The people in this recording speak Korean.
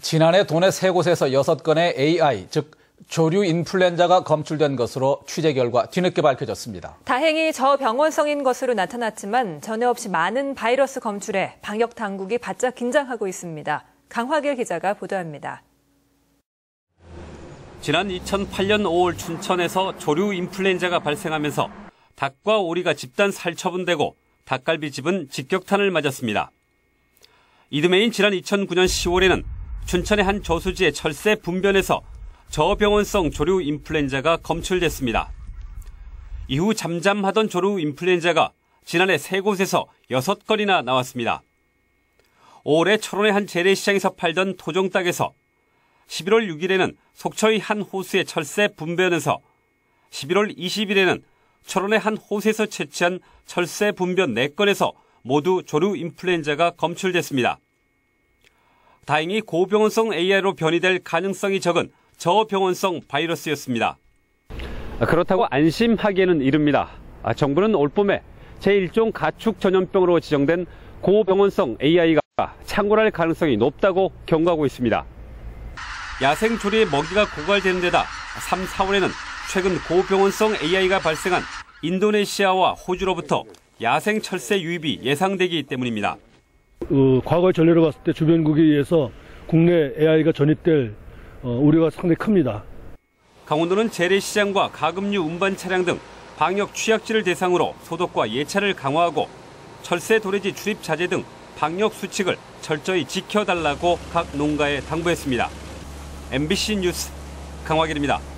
지난해 도내 세 곳에서 여섯 건의 AI, 즉 조류 인플루엔자가 검출된 것으로 취재 결과 뒤늦게 밝혀졌습니다. 다행히 저병원성인 것으로 나타났지만 전에 없이 많은 바이러스 검출에 방역 당국이 바짝 긴장하고 있습니다. 강화길 기자가 보도합니다. 지난 2008년 5월 춘천에서 조류 인플루엔자가 발생하면서 닭과 오리가 집단 살처분되고 닭갈비집은 직격탄을 맞았습니다. 이듬해인 지난 2009년 10월에는 춘천의 한 저수지의 철새 분변에서 저병원성 조류 인플루엔자가 검출됐습니다. 이후 잠잠하던 조류 인플루엔자가 지난해 세 곳에서 여섯 건이나 나왔습니다. 올해 철원의 한 재래시장에서 팔던 토종 닭에서 11월 6일에는 속초의 한 호수의 철새 분변에서 11월 20일에는 철원의 한 호수에서 채취한 철새 분변 4건에서 모두 조류 인플루엔자가 검출됐습니다. 다행히 고병원성 AI로 변이될 가능성이 적은 저병원성 바이러스였습니다. 그렇다고 안심하기에는 이릅니다. 아, 정부는 올 봄에 제1종 가축 전염병으로 지정된 고병원성 AI가 창궐할 가능성이 높다고 경고하고 있습니다. 야생 조리의 먹이가 고갈되는 데다 3, 4월에는 최근 고병원성 AI가 발생한 인도네시아와 호주로부터 야생 철새 유입이 예상되기 때문입니다. 어, 과거의 전례로 봤을 때 주변국에 의해서 국내 AI가 전입될 어, 우려가 상당히 큽니다. 강원도는 재래시장과 가금류 운반 차량 등 방역 취약지를 대상으로 소독과 예찰을 강화하고 철새 도래지 출입 자제 등 방역 수칙을 철저히 지켜달라고 각 농가에 당부했습니다. MBC 뉴스 강화길입니다.